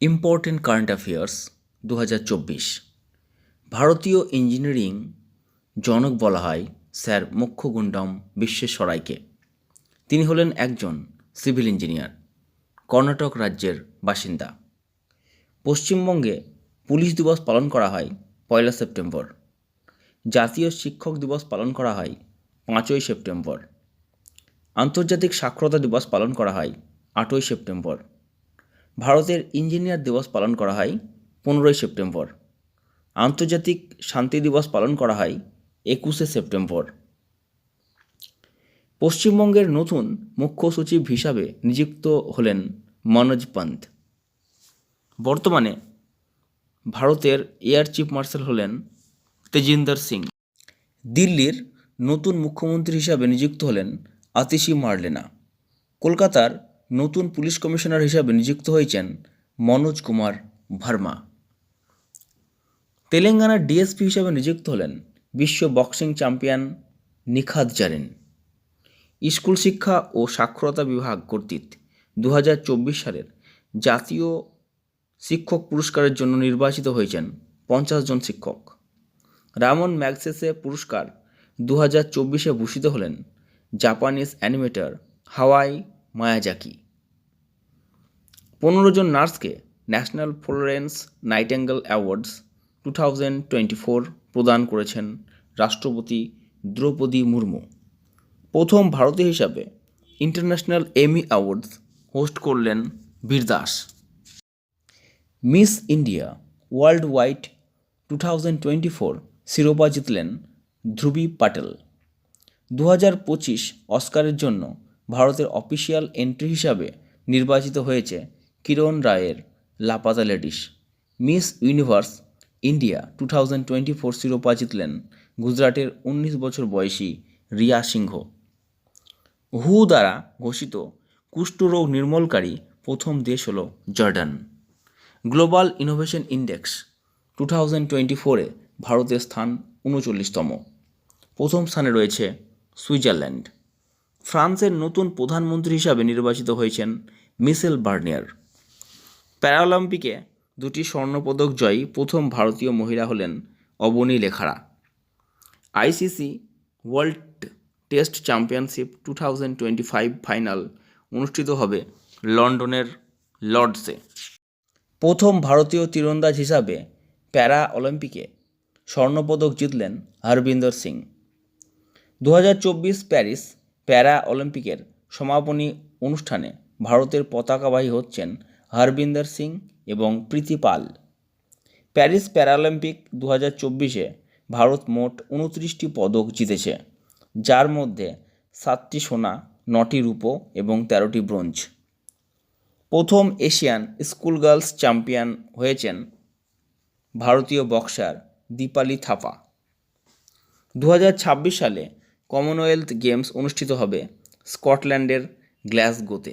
Important current affairs দু হাজার চব্বিশ। ভারতীয় ইঞ্জিনিয়ারিং জনক বলা হয় স্যার মোক্ষগুণ্ডম বিশ্বেশ্বরাইকে। তিনি হলেন একজন সিভিল ইঞ্জিনিয়ার কর্ণাটক রাজ্যের বাসিন্দা। পশ্চিমবঙ্গে পুলিশ দিবস পালন করা হয় পয়লা সেপ্টেম্বর। জাতীয় শিক্ষক দিবস পালন করা হয় পাঁচই সেপ্টেম্বর। আন্তর্জাতিক সাক্ষরতা দিবস পালন করা হয় আটই সেপ্টেম্বর। ভারতের ইঞ্জিনিয়ার দিবস পালন করা হয় পনেরোই সেপ্টেম্বর। আন্তর্জাতিক শান্তি দিবস পালন করা হয় একুশে সেপ্টেম্বর। পশ্চিমবঙ্গের নতুন মুখ্য সচিব হিসাবে নিযুক্ত হলেন মনোজ পন্থ। বর্তমানে ভারতের এয়ার চিফ মার্শাল হলেন তেজিন্দর সিং। দিল্লির নতুন মুখ্যমন্ত্রী হিসাবে নিযুক্ত হলেন আতিশি মার্লেনা। কলকাতার নতুন পুলিশ কমিশনার হিসাবে নিযুক্ত হয়েছেন মনোজ কুমার ভার্মা। তেলেঙ্গানার ডিএসপি হিসাবে নিযুক্ত হলেন বিশ্ব boxing champion Nikhat Zareen. School শিক্ষা ও সাক্ষরতা বিভাগ কর্তৃক দু হাজার চব্বিশ সালের জাতীয় শিক্ষক পুরস্কারের জন্য নির্বাচিত হয়েছেন পঞ্চাশ জন শিক্ষক। রামন ম্যাগসেসে পুরস্কার দু হাজার চব্বিশে ভূষিত হলেন জাপানিজ অ্যানিমেটর হাওয়াই মায়াজাকি। পনেরো জন নার্সকে national Florence Nightingale awards two thousand twenty four প্রদান করেছেন রাষ্ট্রপতি দ্রৌপদী মুর্মু। প্রথম ভারতীয় হিসাবে ইন্টারন্যাশনাল এমি অ্যাওয়ার্ডস হোস্ট করলেন Vir Das. Miss India worldwide two thousand twenty four শিরোপা জিতলেন ধ্রুবী পাটেল। দু হাজার পঁচিশ অস্কারের জন্য ভারতের অফিসিয়াল এন্ট্রি হিসাবে নির্বাচিত হয়েছে কিরণ রায়ের Laapataa ladies. Miss Universe India two thousand twenty four শিরোপা জিতলেন গুজরাটের উনিশ বছর বয়সী রিয়া সিংহ। হু দ্বারা ঘোষিত কুষ্ঠরোগ নির্মূলকারী প্রথম দেশ হল Jordan. Global innovation index two thousand twenty ফোরে ভারতের স্থান উনচল্লিশতম। প্রথম স্থানে রয়েছে সুইজারল্যান্ড। ফ্রান্সের নতুন প্রধানমন্ত্রী হিসাবে নির্বাচিত হয়েছেন মিশেল বার্নিয়ার। প্যারাঅলিম্পিকে দুটি স্বর্ণপদক জয়ী প্রথম ভারতীয় মহিলা হলেন Avani Lekhara. ICC world test championship two thousand twenty five final অনুষ্ঠিত হবে লন্ডনের লর্ডসে। প্রথম ভারতীয় তীরন্দাজ হিসাবে প্যারা অলিম্পিকে স্বর্ণপদক জিতলেন হরবিন্দর সিং। দু হাজার চব্বিশ প্যারিস প্যারা অলিম্পিকের সমাপনী অনুষ্ঠানে ভারতের পতাকাবাহী হচ্ছেন হরবিন্দর সিং এবং প্রীতি পাল। প্যারিস প্যারালিম্পিক দু হাজার চব্বিশে ভারত মোট উনত্রিশটি পদক জিতেছে, যার মধ্যে সাতটি সোনা, নটি রূপো এবং তেরোটি ব্রোঞ্জ। প্রথম এশিয়ান স্কুল গার্লস চ্যাম্পিয়ন হয়েছেন ভারতীয় বক্সার দীপালি থাপা। দু হাজার ছাব্বিশ সালে কমনওয়েলথ গেমস অনুষ্ঠিত হবে স্কটল্যান্ডের গ্ল্যাসগোতে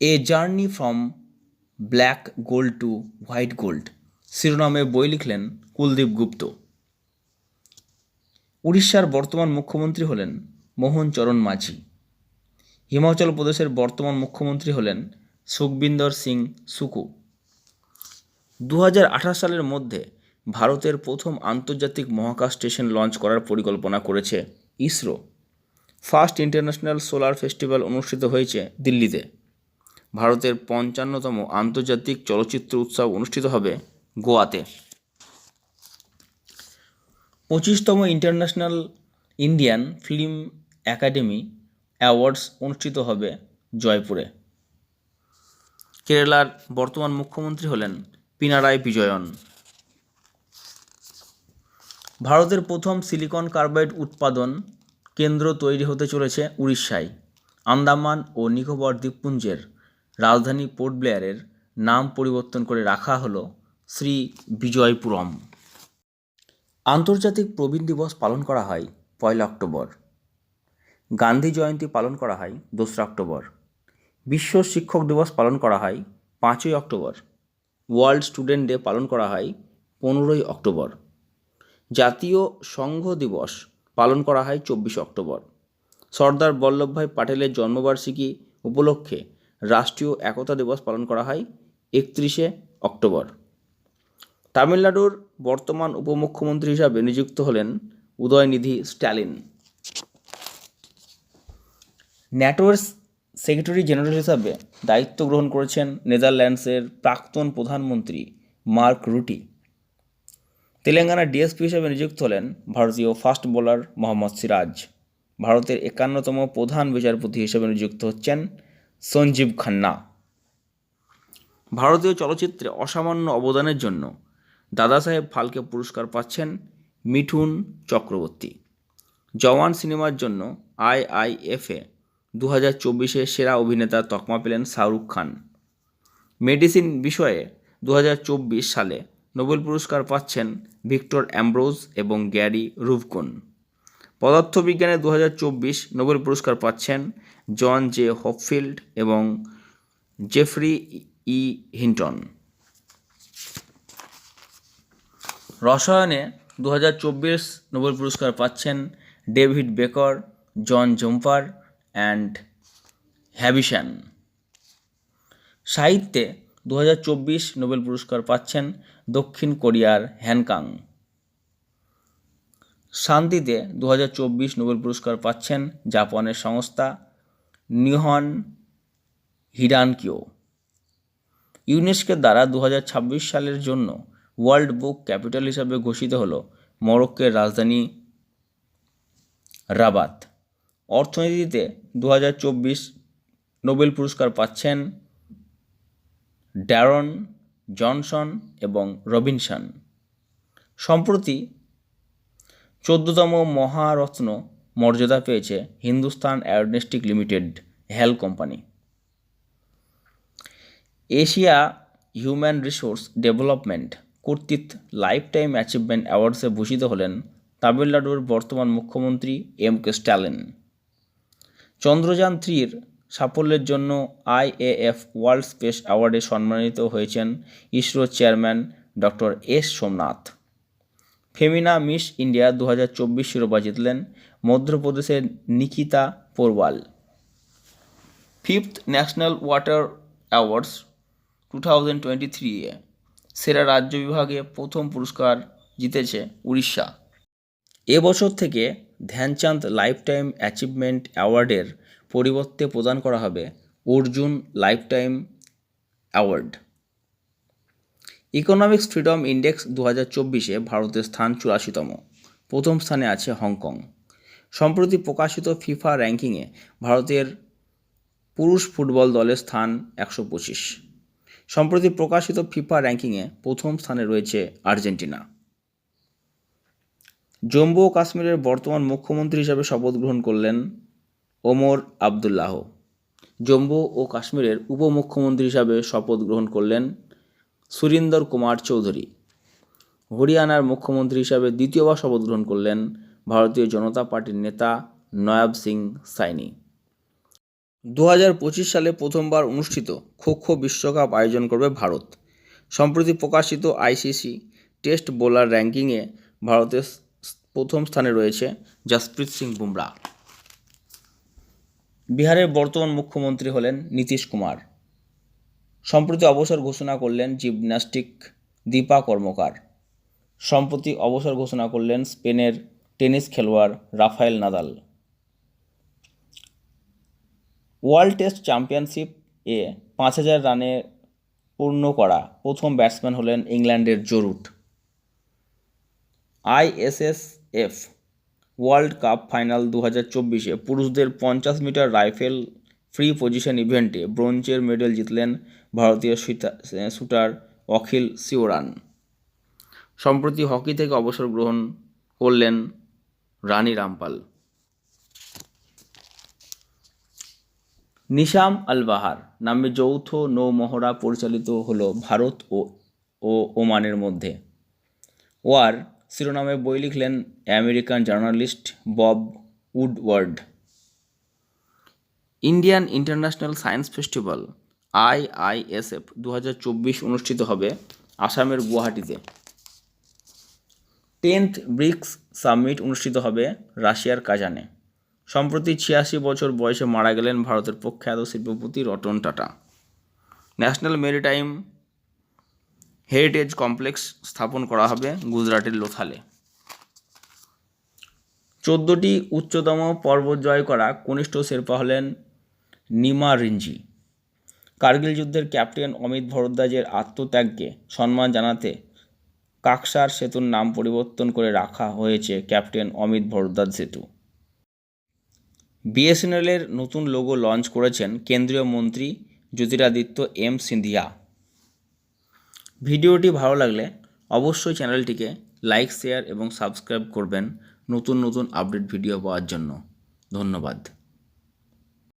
a journey from black gold to white gold. শিরোনামে বই লিখলেন কুলদীপ গুপ্ত। উড়িষ্যার বর্তমান মুখ্যমন্ত্রী হলেন মোহন চরণ মাঝি। হিমাচল প্রদেশের বর্তমান মুখ্যমন্ত্রী হলেন সুখবিন্দর সিং সুকু। দু হাজার আঠারো সালের মধ্যে ভারতের প্রথম আন্তর্জাতিক মহাকাশ স্টেশন লঞ্চ করার পরিকল্পনা করেছে ISRO. First international solar festival অনুষ্ঠিত হয়েছে দিল্লিতে। ভারতের পঞ্চান্নতম আন্তর্জাতিক চলচ্চিত্র উৎসব অনুষ্ঠিত হবে গোয়াতে। পঁচিশতম international Indian film academy awards অনুষ্ঠিত হবে জয়পুরে। কেরালার বর্তমান মুখ্যমন্ত্রী হলেন পিনারাই বিজয়ন। ভারতের প্রথম সিলিকন কার্বাইড উৎপাদন কেন্দ্র তৈরি হতে চলেছে উড়িষ্যায়। আন্দামান ও নিকোবর দ্বীপপুঞ্জের রাজধানী পোর্ট ব্লেয়ারের নাম পরিবর্তন করে রাখা হলো শ্রী বিজয়পুরম। আন্তর্জাতিক প্রবীণ দিবস পালন করা হয় পয়লা অক্টোবর। গান্ধী জয়ন্তী পালন করা হয় দোসরা অক্টোবর। বিশ্ব শিক্ষক দিবস পালন করা হয় পাঁচই অক্টোবর। ওয়ার্ল্ড স্টুডেন্ট ডে পালন করা হয় পনেরোই অক্টোবর। জাতীয় সংঘ দিবস পালন করা হয় চব্বিশে অক্টোবর। সর্দার বল্লভভাই পাটেলের জন্মবার্ষিকী উপলক্ষে রাষ্ট্রীয় একতা দিবস পালন করা হয় একত্রিশে অক্টোবর। তামিলনাড়ুর বর্তমান উপমুখ্যমন্ত্রী হিসাবে নিযুক্ত হলেন উদয়নিধি স্ট্যালিন। ন্যাটোর সেক্রেটারি জেনারেল হিসাবে দায়িত্ব গ্রহণ করেছেন নেদারল্যান্ডসের প্রাক্তন প্রধানমন্ত্রী মার্ক রুটি। তেলেঙ্গানা ডিএসপি হিসেবে নিযুক্ত হলেন ভারতীয় ফাস্ট বোলার মোহাম্মদ সিরাজ। ভারতের একান্নতম প্রধান বিচারপতি হিসেবে নিযুক্ত হচ্ছেন সঞ্জীব খান্না। ভারতীয় চলচ্চিত্রে অসামান্য অবদানের জন্য দাদাসাহেব ফালকে পুরস্কার পাচ্ছেন মিঠুন চক্রবর্তী। জওয়ান সিনেমার জন্য আইআইএফে দু হাজার চব্বিশে সেরা অভিনেতার তকমা পেলেন শাহরুখ খান। মেডিসিন বিষয়ে দু হাজার চব্বিশ সালে নোবেল পুরস্কার পাচ্ছেন ভিক্টর অ্যাম্ব্রোজ এবং গ্যারি রুভকন। পদার্থবিজ্ঞানে দু হাজার চব্বিশ নোবেল পুরস্কার পাচ্ছেন জন জে হপফিল্ড এবং জেফরি ই হিন্টন। রসায়নে দু হাজার চব্বিশ নোবেল পুরস্কার পাচ্ছেন ডেভিড বেকর, জন জম্পার অ্যান্ড হ্যাবিশান। সাহিত্যে দু হাজার চব্বিশ নোবেল পুরস্কার পাচ্ছেন দক্ষিণ কোরিয়ার হ্যানকাং। শান্তিতে দু হাজার চব্বিশ নোবেল পুরস্কার পাচ্ছেন জাপানের সংস্থা নিহন হিরানকিও। ইউনেস্কোর দ্বারা দু সালের জন্য ওয়ার্ল্ড বুক ক্যাপিটাল হিসাবে ঘোষিত হলো মরক্কোর রাজধানী রাবাত। অর্থনীতিতে দু হাজার চব্বিশ নোবেল পুরস্কার পাচ্ছেন ড্যারন জনসন এবং রবিনসন সম্প্রতি চোদ্দতম মহারত্ন মর্যাদা পেয়েছে Hindustan aeronautics limited, HAL company. Asia human resource development কর্তৃক লাইফ টাইম অ্যাচিভমেন্ট অ্যাওয়ার্ডসে ভূষিত হলেন তামিলনাড়ুর বর্তমান মুখ্যমন্ত্রী এম কে স্ট্যালিন। চন্দ্রযান থ্রির সাফল্যের জন্য আইএএফ ওয়ার্ল্ড স্পেস অ্যাওয়ার্ডে সম্মানিত হয়েছেন ISRO chairman doctor S Somnath. Femina Miss India দু হাজার চব্বিশ শিরোপা জিতলেন মধ্যপ্রদেশের Nikita Porwal. Fifth national water awards two thousand twenty three এ সেরা রাজ্য বিভাগে প্রথম পুরস্কার জিতেছে উড়িষ্যা। এবছর থেকে ধ্যানচাঁদ লাইফ টাইম অ্যাচিভমেন্ট অ্যাওয়ার্ডের পরিবর্তে প্রদান করা হবে Arjun life time award. Economics freedom index দু হাজার চব্বিশে ভারতের স্থান চুরাশিতম। প্রথম স্থানে আছে হংকং। সম্প্রতি প্রকাশিত ফিফা র্যাঙ্কিংয়ে ভারতের পুরুষ ফুটবল দলের স্থান একশো পঁচিশ। সম্প্রতি প্রকাশিত ফিফা র্যাঙ্কিংয়ে প্রথম স্থানে রয়েছে আর্জেন্টিনা। জম্মু ও কাশ্মীরের বর্তমান মুখ্যমন্ত্রী হিসাবে শপথ গ্রহণ করলেন ওমর আবদুল্লাহ। জম্মু ও কাশ্মীরের উপমুখ্যমন্ত্রী হিসাবে শপথ গ্রহণ করলেন সুরিন্দর কুমার চৌধুরী। হরিয়ানার মুখ্যমন্ত্রী হিসাবে দ্বিতীয়বার শপথ গ্রহণ করলেন ভারতীয় জনতা পার্টির নেতা নয়াব সিং সাইনি। দু হাজার পঁচিশ সালে প্রথমবার অনুষ্ঠিত খো খো বিশ্বকাপ আয়োজন করবে ভারত। সম্প্রতি প্রকাশিত আইসিসি টেস্ট বোলার র্যাঙ্কিংয়ে ভারতের প্রথম স্থানে রয়েছে জসপ্রীত সিং বুমরা। বিহারের বর্তমান মুখ্যমন্ত্রী হলেন নীতিশ কুমার। সম্প্রতি অবসর ঘোষণা করলেন জিমন্যাস্টিক দীপা কর্মকার। সম্প্রতি অবসর ঘোষণা করলেন স্পেনের টেনিস খেলোয়াড় Rafael Nadal. World test championship এ পাঁচ হাজার রানে পূর্ণ করা প্রথম ব্যাটসম্যান হলেন ইংল্যান্ডের Joe Root. ISSF world cup final দু হাজার চব্বিশে পুরুষদের পঞ্চাশ মিটার রাইফেল ফ্রি পজিশন ইভেন্টে ব্রোঞ্জের মেডেল জিতলেন ভারতীয় শুটার অখিল সিওরান সম্প্রতি হকি থেকে অবসর গ্রহণ করলেন রানী রামপাল। নিশাম আল বাহার নামে যৌথ নৌমহড়া পরিচালিত হলো ভারত ও ওমানের মধ্যে। ওয়ার শিরোনামে বই লিখলেন American journalist Bob Woodward. Indian international science festival, IISF দু হাজার চব্বিশ অনুষ্ঠিত হবে আসামের গুয়াহাটিতে। টেন্থ ব্রিক্স সামিট অনুষ্ঠিত হবে রাশিয়ার কাজানে। সম্প্রতি ছিয়াশি বছর বয়সে মারা গেলেন ভারতের প্রখ্যাত শিল্পপতি Ratan Tata. National maritime heritage complex স্থাপন করা হবে গুজরাটের লোথালে। চোদ্দোটি উচ্চতম পর্বত জয় করা কনিষ্ঠ শেরপা হলেন নিমা রিঞ্জি কার্গিল যুদ্ধের ক্যাপ্টেন অমিত ভরদ্বাজের আত্মত্যাগকে সম্মান জানাতে কাকসার সেতুর নাম পরিবর্তন করে রাখা হয়েছে ক্যাপ্টেন অমিত ভরদ্বাজ সেতু। বিএসএনএলের নতুন লোগো লঞ্চ করেছেন কেন্দ্রীয় মন্ত্রী জ্যোতিরাদিত্য এম সিন্ধিয়া। ভিডিওটি ভালো লাগলে অবশ্যই চ্যানেলটিকে লাইক শেয়ার এবং সাবস্ক্রাইব করবেন নতুন নতুন আপডেট ভিডিও পাওয়ার জন্য। ধন্যবাদ।